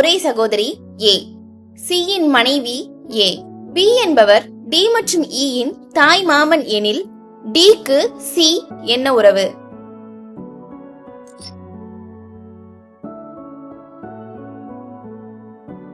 ஒரே சகோதரி ஏ. சியின் மனைவி ஏ. பி என்பவர் டி மற்றும் இயின் தாய் மாமன் எனில் டிக்கு சி என்ன உறவு?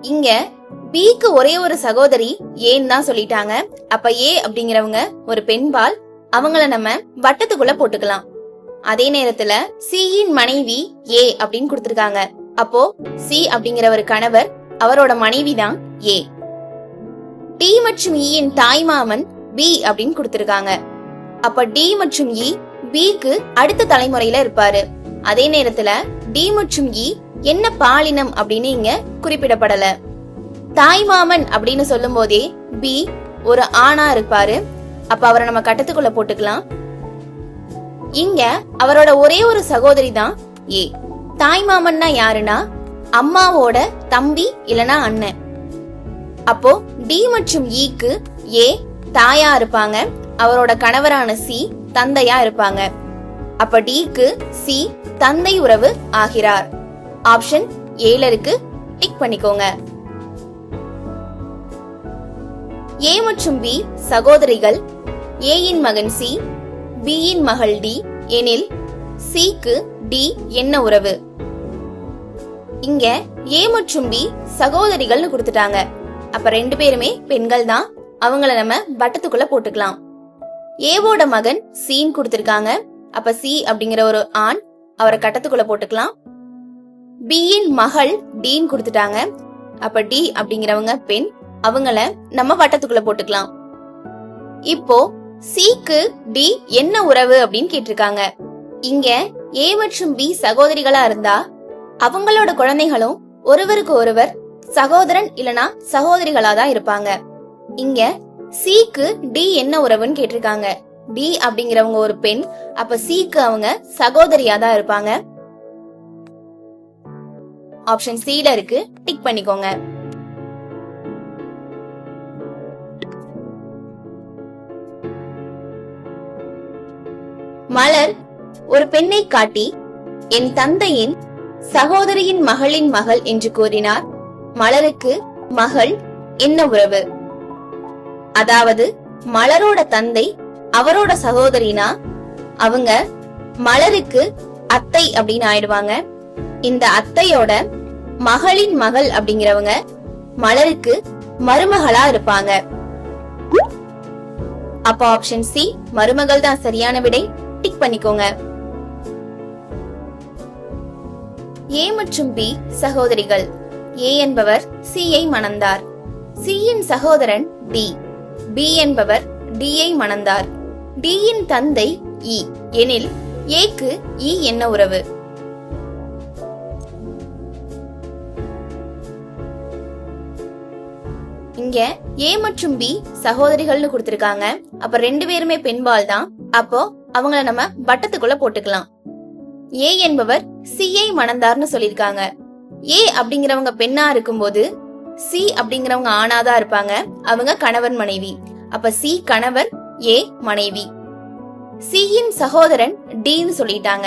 இங்க பிக்கு ஒரே ஒரு சகோதரி ஏன்னு தான் சொல்லிட்டாங்க. அப்ப ஏ அப்படிங்கிறவங்க ஒரு பெண்பால் அவங்கள நம்ம வட்டத்துக்குள்ள போட்டுக்கலாம். அதே நேரத்துல சியின் மனைவி ஏ அப்படின்னு கொடுத்திருக்காங்க. அப்போ சி அப்படிங்கிற ஒரு கணவர் அவரோட மனைவி தான் ஏ. டி மற்றும் இயின் தாய்மாமன் பி அப்படின்னு கொடுத்திருக்காங்க. அப்ப டி மற்றும் இ பிக்கு அடுத்த தலைமுறையில இருப்பாரு. அதே நேரத்துல டி மற்றும் இ என்ன பாலினம் அப்படின்னு இங்க குறிப்பிடப்படல. தாய்மாமன் அப்படின்னு சொல்லும் போதே பி ஒரு ஆணா இருப்பாரு. அப்ப அவரை நம்ம கட்டத்துக்குள்ள போட்டுக்கலாம். இங்க அவரோட ஒரே ஒரு சகோதரி தான் ஏ. தாய் மாமன்னா யாருன்னா அம்மாவோட தம்பி இல்லனா அண்ணன். அப்போ டி மற்றும் e ஈக்கு ஏ தாயா இருப்பாங்க. அவரோட கணவரான சி தந்தையா இருப்பாங்க. அப்ப டிக்கு சி தந்தை உறவு ஆகிறார். ஆப்ஷன் ஏல இருக்கு. டிக் பண்ணிக்கோங்க. ஏ மற்றும் பி சகோதரிகள். ஏயின் மகன் சி பியின் மகள் டி எனில் சிக்கு டி என்ன உறவு? இங்க ஏ மற்றும் பி சகோதரிகள்னு கொடுத்துட்டாங்க. அப்ப ரெண்டு பேருமே பெண்கள் தான். அவங்கள நம்ம வட்டத்துக்குள்ள போட்டுக்கலாம். ஏவோட மகன் சீன் கொடுத்திருக்காங்க. அப்ப சி அப்படிங்கிற ஒரு ஆண் அவரை கட்டத்துக்குள்ள போட்டுக்கலாம். பியின் மகள் டீன் கொடுத்துட்டாங்க. அப்ப டி அப்படிங்கிறவங்க பெண் அவங்கள நம்ம வட்டத்துக்குள்ள போட்டுக்கலாம். இப்போ சிக்கு டி என்ன உறவு அப்படின்னு கேட்டிருக்காங்க. இங்க ஏ மற்றும் பி சகோதரிகளா இருந்தா? அவங்களோட குழந்தைகளும் ஒருவருக்கு ஒருவர் சகோதரன் இல்லனா சகோதரிகளா தான் இருப்பாங்க. இங்க சிக்கு டி என்ன உறவுன்னு கேட்டிருக்காங்க. டி அப்படிங்கிறவங்க ஒரு பெண் அப்ப சிக்கு அவங்க சகோதரியா தான் இருப்பாங்க ஆப்ஷன் சில இருக்கு டிக் பண்ணிக்கோங்க. மலர் ஒரு பெண்ணை காட்டி என் தந்தையின் சகோதரியின் மகளின் மகள் என்று கூறினார். மலருக்கு மகள் என்ன உறவு? அதாவது மலரோட தந்தை அவரோட சகோதரினா அவங்க மலருக்கு அத்தை அப்படின்னு ஆயிடுவாங்க. இந்த அத்தையோட மகளின் மகள் அப்படிங்கிறவங்க மலருக்கு மருமகளா இருப்பாங்க. அப்ப ஆப்ஷன் சி மருமகள் தான் சரியான விடை. டிக் பண்ணிக்கோங்க. ஏ மற்றும் பி சகோதரிகள். ஏ என்பவர் சியை மணந்தார். சியின் சகோதரன் டி. பி என்பவர் டியை மணந்தார். டியின் தந்தை இ. எனில் ஏக்கு இ என்ன உறவு? இங்க ஏ மற்றும் பி சகோதரிகள்னு கொடுத்திருக்காங்க. அப்ப ரெண்டு பேருமே பெண்பால் தான் அப்போ அவங்கள நம்ம வட்டத்துக்குள்ள போட்டுக்கலாம். ஏ என்பவர் சியை மணந்தார்னு சொல்லியிருக்காங்க. ஏ அப்படிங்கிறவங்க பெண்ணா இருக்கும்போது சி அப்படிங்கிறவங்க ஆணாதான் இருப்பாங்க. அவங்க கணவன் மனைவி. அப்ப சி கணவர் ஏ மனைவி. சியின் சகோதரன் டின்னு சொல்லிட்டாங்க.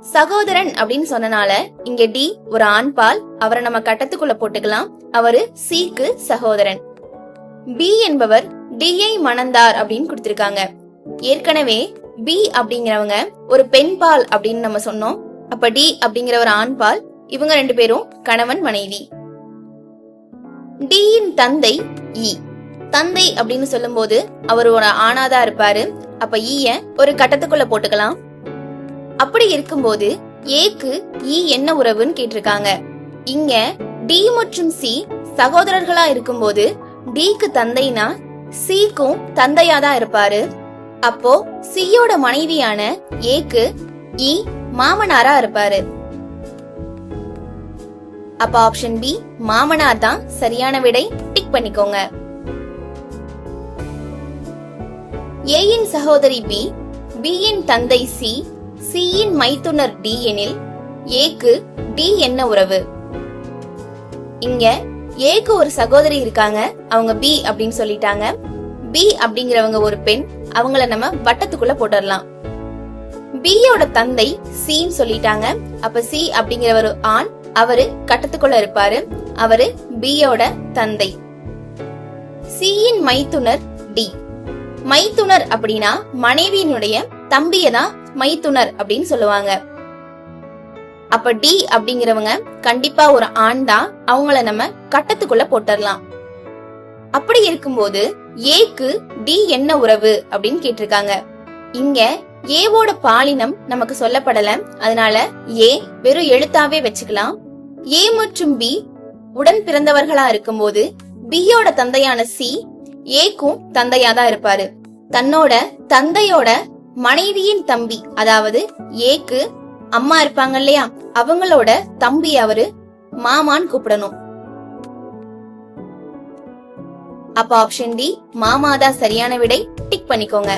சகோதரன் அப்படின்னு சொன்னனால இங்க டி ஒரு ஆண் பால் அவரை நம்ம கட்டத்துக்குள்ள போட்டுக்கலாம். அவரு சிக்கு சகோதரன். பி என்பவர் டிஐ மணந்தார் அப்படின்னு கொடுத்திருக்காங்க. ஏற்கனவே பி அப்படிங்கிறவங்க ஒரு பெண் பால் அப்படின்னு நம்ம சொன்னோம். அப்ப டி அப்படிங்கிற ஒரு ஆண் பால். இவங்க ரெண்டு பேரும் கணவன் மனைவி. டியின் தந்தை இ தந்தை அப்படின்னு சொல்லும்போது அவர் ஒரு ஆணாதான் இருப்பாரு. அப்ப e ஈய ஒரு கட்டத்துக்குள்ள போட்டுக்கலாம். அப்படி இருக்கும்போது ஏக்கு ஈ e என்ன உறவுன்னு கேட்டிருக்காங்க. இங்க டி மற்றும் சி சகோதரர்களா இருக்கும்போது டிக்கு தந்தைனா சிக்கும் தந்தையா தான் இருப்பாரு. அப்போ சியோட மனைவியான ஏக்கு இ மாமனாரா இருப்பாரு. அப்ப ஆப்ஷன் பி மாமனார் தான் சரியான விடை டிக் பண்ணிக்கோங்க. ஏயின் சகோதரி பி பியின் தந்தை சி சியின் மைத்துனர் டி எனில் ஏக்கு டி என்ன உறவு? இங்க ஏக்கு ஒரு சகோதரி இருக்காங்க அவங்க பி அப்படின்னு சொல்லிட்டாங்க. பி அப்படிங்கிறவங்க ஒரு பெண் அவங்கள நம்ம வட்டத்துக்குள்ள போட்டுடலாம் பியோட தந்தை சின்னு சொல்லிட்டாங்க. அப்ப சி அப்படிங்கிற ஒரு ஆண் அவரு கட்டத்துக்குள்ள இருப்பாரு. அவரு பியோட தந்தை. சியின் மைத்துனர் டி மைத்துனர் அப்படின்னா மனைவியினுடைய தம்பியை தான் மைத்துனர் அப்படின்னு சொல்லுவாங்க. அப்ப டி அப்படிங்கிறவங்க கண்டிப்பா ஒரு ஆண் தான். அவங்கள நம்ம கட்டத்துக்குள்ள போட்டுடலாம் அப்படி இருக்கும்போது ஏக்கு டி என்ன உறவு அப்படின்னு கேட்டிருக்காங்க. இங்க ஏவோட பாலினம் நமக்கு சொல்லப்படல. அதனால ஏ வெறும் எழுத்தாவே வச்சுக்கலாம். ஏ மற்றும் பி உடன் பிறந்தவர்களா இருக்கும்போது பியோட தந்தையான சி ஏக்கும் தந்தையா தான் இருப்பாரு. தன்னோட தந்தையோட மனைவியின் தம்பி அதாவது ஏக்கு அம்மா இருப்பாங்க இல்லையா? அவங்களோட தம்பி அவரு மாமான்னு கூப்பிடணும். அப்ப ஆப்ஷன் டி மாமாதா சரியான விடை டிக் பண்ணிக்கோங்க.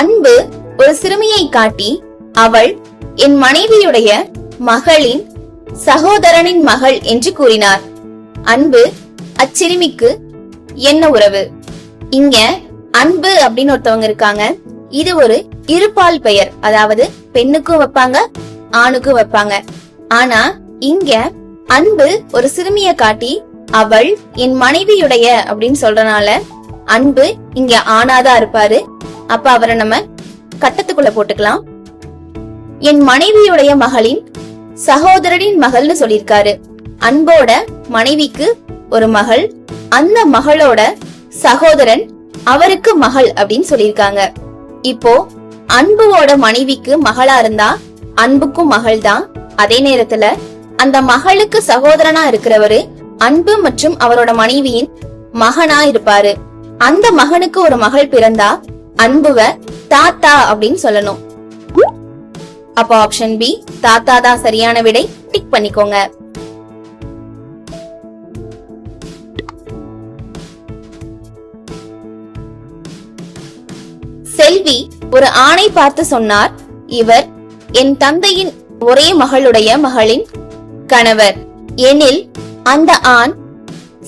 அன்பு ஒரு சிறுமியை காட்டி அவள் என் மனைவியுடைய மகளின் சகோதரனின் மகள் என்று கூறினார். அன்பு அச்சிறுமிக்கு என்ன உறவு? இங்க அன்பு அப்படின்னு ஒருத்தவங்க இருக்காங்க. இது ஒரு இருபால் பெயர். அதாவது பெண்ணுக்கும் வைப்பாங்க ஆணுக்கு வைப்பாங்க. ஆனா இங்க அன்பு ஒரு சிறுமிய காட்டி அவள் என் மனைவியுடைய அப்படின்னு சொல்றனால அன்பு இங்க ஆணாதான் இருப்பாரு. அப்ப அவரை நம்ம கட்டத்துக்குள்ள போட்டுக்கலாம். என் மனைவியுடைய மகளின் சகோதரனின் மகள்னு சொல்லியிருக்காரு. அன்போட மனைவிக்கு ஒரு மகள் அந்த மகளோட சகோதரன் அவருக்கு மகள் அப்படின்னு சொல்லியிருக்காங்க. இப்போ அன்புவோட மனைவிக்கு மகளா இருந்தா அன்புக்கும் மகள் தான் அதே நேரத்துல அந்த மகளுக்கு சகோதரனா இருக்கிறவரு அன்பு மற்றும் அவரோட மனைவியின் மகனா இருப்பாரு. அந்த மகனுக்கு ஒரு மகள் பிறந்தா அன்புவ தாத்தா அப்படின்னு சொல்லணும். அப்ப ஆப்ஷன் பி தாத்தா தான் சரியான விடை டிக் பண்ணிக்கோங்க. செல்வி ஒரு ஆணை பார்த்து சொன்னார் இவர் என் தந்தையின் ஒரே மகளுடைய மகளின் கணவர். எனில் அந்த ஆண்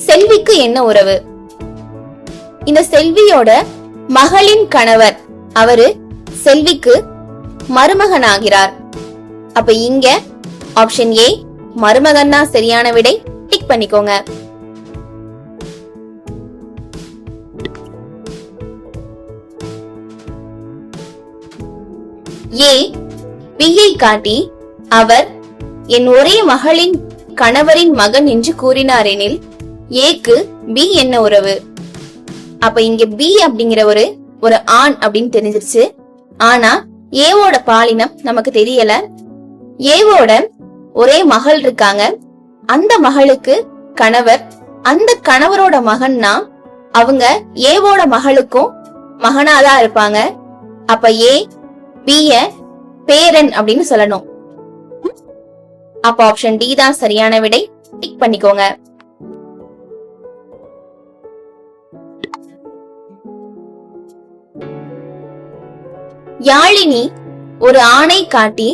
செல்விக்கு என்ன உறவு? இந்த செல்வியோட மகளின் கணவர் அவரு செல்விக்கு மருமகனாகிறார். அப்ப இங்க ஆப்ஷன் ஏ மருமகன் தான் சரியான விடை. டிக் பண்ணிக்கோங்க. ஏ பியை காட்டி அவர் என் ஒரே மகளின் கணவரின் மகன் என்று கூறினார் எனில் ஏக்கு பி என்ன உறவு? அப்ப இங்க பி அப்படிங்கிற ஒரு ஒரு ஆண் அப்படின்னு தெரிஞ்சிருச்சு. ஆனா ஏவோட பாலினம் நமக்கு தெரியல. ஏவோட ஒரே மகள் இருக்காங்க. அந்த மகளுக்கு கணவர் அந்த கணவரோட மகன்னா அவங்க ஏவோட மகளுக்கும் மகனாதான் இருப்பாங்க. அப்ப ஏ பிய பேரன் அப்படின்னு சொல்லணும். அப்ப ஆப்ஷன் டி தான் சரியான விடை. டிக் பண்ணிக்கோங்க. யாழினி ஒரு ஆணை காட்டி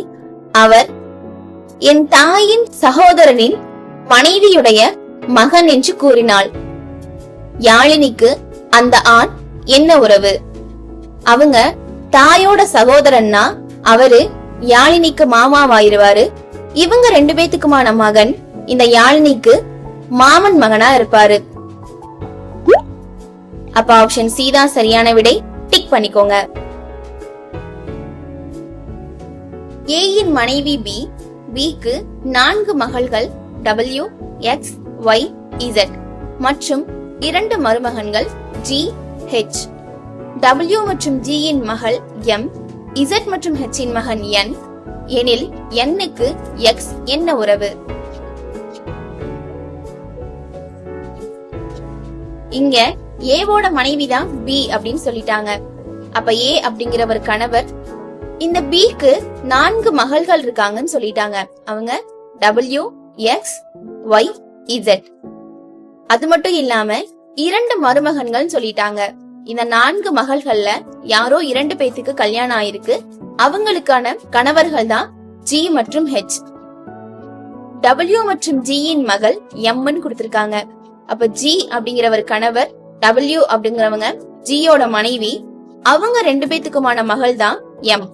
அவர் என் தாயின் சகோதரனின் மனைவியுடைய மகன் என்று கூறினாள். யாழினிக்கு அந்த ஆண் என்ன உறவு? அவங்க தாயோட சகோதரன்னா அவரு யாழினிக்கு மாமாவாயிருவாரு. இவங்க ரெண்டு பேத்துக்குமான மகன்? இந்த யாழினிக்கு மாமன் மகனா இருப்பாரு. அப்ப ஆப்ஷன் சி தான் சரியான விடை. டிக் பண்ணிக்கோங்க. ஏயின் மனைவி பி பிக்கு நான்கு மகள்கள் டபிள்யூ எக்ஸ் ஒய் இசட் மற்றும் இரண்டு மருமகன்கள் ஜி ஹெச் டபிள்யூ மற்றும் ஜியின் இன் மகள் எம் இசட் மற்றும் ஹெச்சின் மகன் என் எனில் எண்ணுக்கு எக்ஸ் என்ன உறவு? இங்க ஏவோட மனைவி தான் பி அப்படின்னு சொல்லிட்டாங்க. அப்ப ஏ அப்படிங்கிற ஒரு கணவர் இந்த பிக்கு நான்கு மகள்கள் இருக்காங்கன்னு சொல்லிட்டாங்க. அவங்க டபிள்யூ எக்ஸ் ஒய் இசட் அது மட்டும் இல்லாம இரண்டு மருமகன்கள் சொல்லிட்டாங்க. இந்த நான்கு மகள்கள்ல யாரோ இரண்டு பேத்துக்கு கல்யாணம் ஆயிருக்கு. அவங்களுக்கான கணவர்கள் தான் ஜி மற்றும் ஹெச் டபிள்யூ மற்றும் ஜியின் மகள் எம்னு கொடுத்திருக்காங்க. அப்ப ஜி அப்படிங்கிறவர் கணவர் டபிள்யூ அப்படிங்கிறவங்க ஜியோட மனைவி அவங்க ரெண்டு பேத்துக்குமான மகள் தான் எம்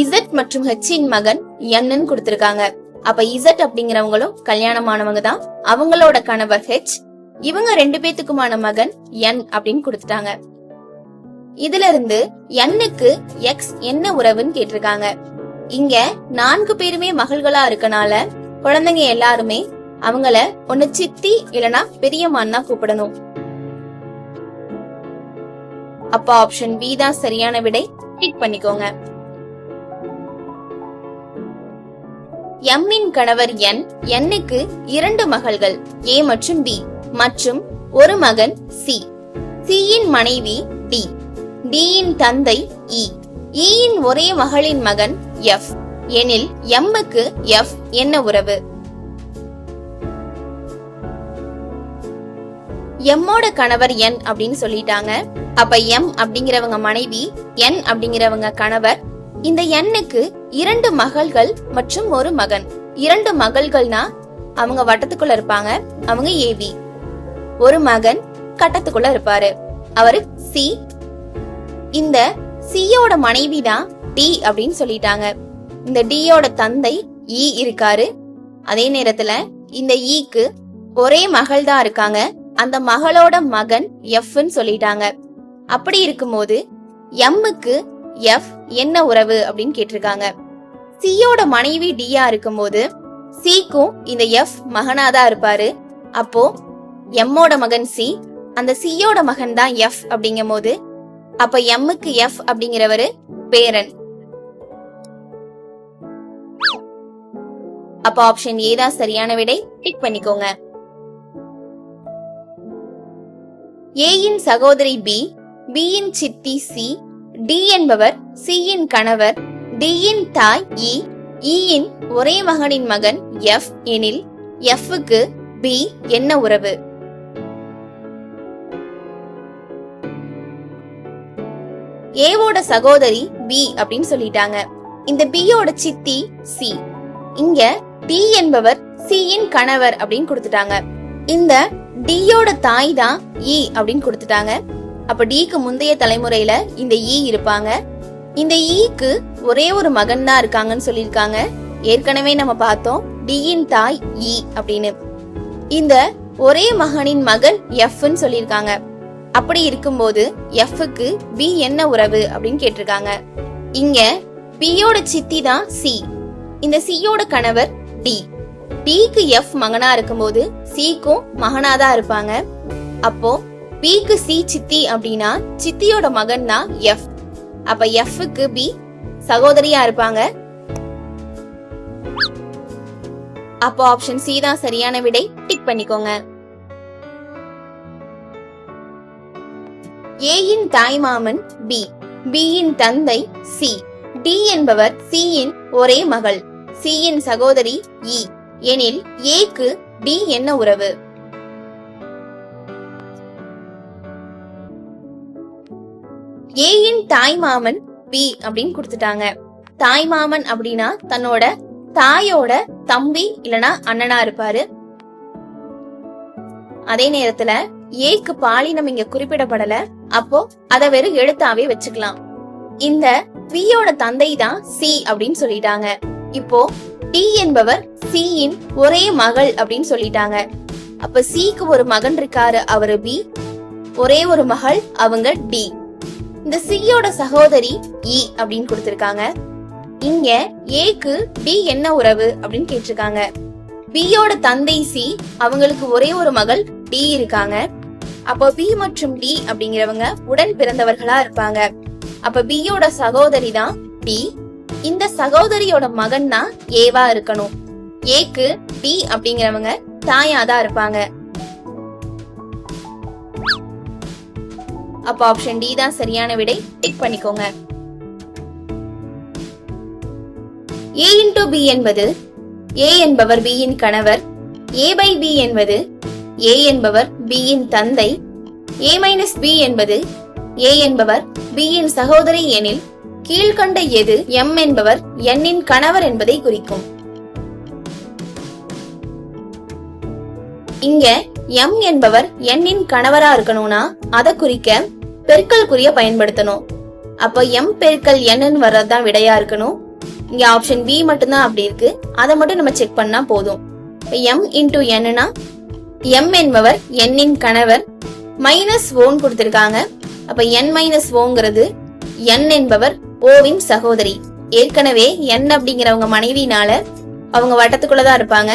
இசட் மற்றும் ஹெச்சின் மகன் என்னு கொடுத்திருக்காங்க. அப்ப இசட் அப்படிங்கிறவங்களும் கல்யாணமானவங்க தான். அவங்களோட கணவர் ஹெச் இவங்க ரெண்டு பேத்துக்குமான மகன் என் அப்படின்னு கொடுத்துட்டாங்க. இதுல இருந்து எண்ணுக்கு எக்ஸ் என்ன உறவுன்னு கேட்டிருக்காங்க. இங்க நான்கு பேருமே மகள்களா இருக்கனால குழந்தைங்க எல்லாருமே அவங்கள ஒன்னு சித்தி இல்லனா பெரியம்மான்னா கூப்பிடணும். அப்ப ஆப்ஷன் பி தான் சரியான விடை. டிக் பண்ணிக்கோங்க. எம்மின் கணவர் என் என்னுக்கு இரண்டு மகள்கள் ஏ மற்றும் பி மற்றும் ஒரு மகன் சி சியின் மனைவி டி டியின் தந்தை e. இ ஈயின் ஒரே மகளின் மகன் எஃப் எனில் எம்முக்கு எஃப் என்ன உறவு? எம்மோட கணவர் என் அப்படின்னு சொல்லிட்டாங்க. அப்ப எம் அப்படிங்கிறவங்க மனைவி என் அப்படிங்கிறவங்க கணவர். இந்த எண்ணுக்கு இரண்டு மகள்கள் மற்றும் ஒரு மகன். இரண்டு மகள்கள்னா அவங்க வட்டத்துக்குள்ள இருப்பாங்க அவங்க ஏவி ஒரு மகன் கட்டத்துக்குள்ள இருப்பாரு. அவரு சி இந்த சியோட மனைவி தான் டி அப்படின்னு சொல்லிட்டாங்க. இந்த டியோட தந்தை இ இருக்காரு. அதே நேரத்துல இந்த ஈக்கு ஒரே மகள் தான் இருக்காங்க. அந்த மகளோட மகன் எஃப்னு சொல்லிட்டாங்க. அப்படி இருக்கும்போது எம்முக்கு எஃப் என்ன உறவு அப்படின்னு கேட்டிருக்காங்க. சியோட மனைவி டியா இருக்கும்போது சிக்கும் இந்த எஃப் மகனாதான் இருப்பாரு. அப்போ எம்மோட மகன் சி அந்த சியோட மகன் தான் எஃப் அப்படிங்கும் போது அப்ப எம்முக்கு எஃப் அப்படிங்கிறவரு பேரன். அப்ப ஆப்ஷன் ஏ தான் சரியான விடை. டிக் பண்ணிக்கோங்க. ஏயின் சகோதரி பி பியின் சித்தி சி டி என்பவர் சியின் கணவர் டியின் தாய் e, e இ ஈயின் ஒரே மகனின் மகன் எஃப் எனில் எஃப்க்கு பி என்ன உறவு? ஏவோட சகோதரி பி அப்படின்னு சொல்லிட்டாங்க. இந்த பியோட சித்தி சி இங்க டி என்பவர் சியின் கணவர் அப்படின்னு கொடுத்துட்டாங்க. இந்த டியோட தாய் தான் இ அப்படின்னு கொடுத்துட்டாங்க. அப்ப டிக்கு முந்தைய தலைமுறையில இந்த இ இருப்பாங்க. இந்த e ஈக்கு ஒரே ஒரு மகன் தான் இருக்காங்கன்னு சொல்லியிருக்காங்க. ஏற்கனவே நம்ம பார்த்தோம் டியின் தாய் இ அப்படின்னு. இந்த ஒரே மகனின் மகன் எஃப்னு சொல்லியிருக்காங்க. அப்படி இருக்கும்போது எஃப்க்கு பி என்ன உறவு அப்படின்னு கேட்டிருக்காங்க. இங்க பியோட சித்தி தான் சி இந்த சியோட கணவர் டி டிக்கு எஃப் மகனா இருக்கும்போது சிக்கும் மகனா தான் இருப்பாங்க. அப்போ பிக்கு சி சித்தி அப்படின்னா சித்தியோட மகன் தான் எஃப் அப்ப எஃப்க்கு பி சகோதரியா இருப்பாங்க. அப்போ ஆப்ஷன் சி தான் சரியான விடை. டிக் பண்ணிக்கோங்க. ஏயின் தாய்மாமன் பி பியின் தந்தை சி டி என்பவர் சியின் ஒரே மகள். சியின் சகோதரி இ எனில் ஏக்கு டி என்ன உறவு? ஏயின் தாய்மாமன் பி அப்படின்னு கொடுத்துட்டாங்க. தாய்மாமன் அப்படின்னா தன்னோட தாயோட தம்பி இல்லனா அண்ணனா இருப்பாரு. அதே நேரத்துல ஏக்கு பாலினம் இங்க குறிப்பிடப்படல. அப்போ அத வெறும் எழுத்தாவே வச்சுக்கலாம். இந்த பியோட தந்தை தான் சி அப்படின்னு சொல்லிட்டாங்க. இப்போ டி என்பவர் சியின் ஒரே மகள் அப்படின்னு சொல்லிட்டாங்க. அப்ப சிக்கு ஒரு மகன் இருக்காரு அவரு பி. ஒரே ஒரு மகள் அவங்க டி. இந்த சியோட சகோதரி இ அப்படின்னு கொடுத்திருக்காங்க. இங்க ஏக்கு டி என்ன உறவு அப்படின்னு கேட்டிருக்காங்க. பியோட தந்தை சி அவங்களுக்கு ஒரே ஒரு மகள் டி இருக்காங்க. அப்போ பி மற்றும் டி அப்படிங்கிறவங்க உடன் பிறந்தவர்களா இருப்பாங்க. அப்ப பியோட சகோதரி தான் டி இந்த சகோதரியோட மகன் தான் ஏவா இருக்கணும். ஏக்கு டி அப்படிங்கிறவங்க தாயா தான் இருப்பாங்க. அப்ப ஆப்ஷன் டி தான் சரியான விடை. டிக் பண்ணிக்கோங்க. ஏ இன்டு பி என்பது ஏ என்பவர் பியின் கணவர். ஏ பை பி என்பது ஏ என்பவர் பியின் யின் தந்தை ஏ மைனஸ் பி என்பது ஏ என்பவர் பியின் யின் சகோதரி எனில் கீழ்கண்ட எது எம் என்பவர் எண்ணின் கணவர் என்பதை குறிக்கும். இங்க எம் என்பவர் எண்ணின் கணவரா இருக்கணும்னா அதை குறிக்க பெருக்கல் குறிய பயன்படுத்தணும். அப்ப எம் பெருக்கல் என்னன்னு வர்றதுதான் விடையா இருக்கணும். இங்க ஆப்ஷன் பி மட்டும்தான் அப்படி இருக்கு. அதை மட்டும் நம்ம செக் பண்ணா போதும். எம் இன்டூ என்னன்னா எம் என்பவர் எண்ணின் கணவர். மைனஸ் ஓன் கொடுத்திருக்காங்க. அப்ப என் மைனஸ் ஓங்கிறது என் என்பவர் ஓவின் சகோதரி. ஏற்கனவே என் அப்படிங்கிறவங்க மனைவினால அவங்க வட்டத்துக்குள்ளதான் இருப்பாங்க.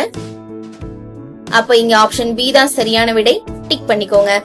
அப்ப இங்க ஆப்ஷன் பி தான் சரியான விடை. டிக் பண்ணிக்கோங்க.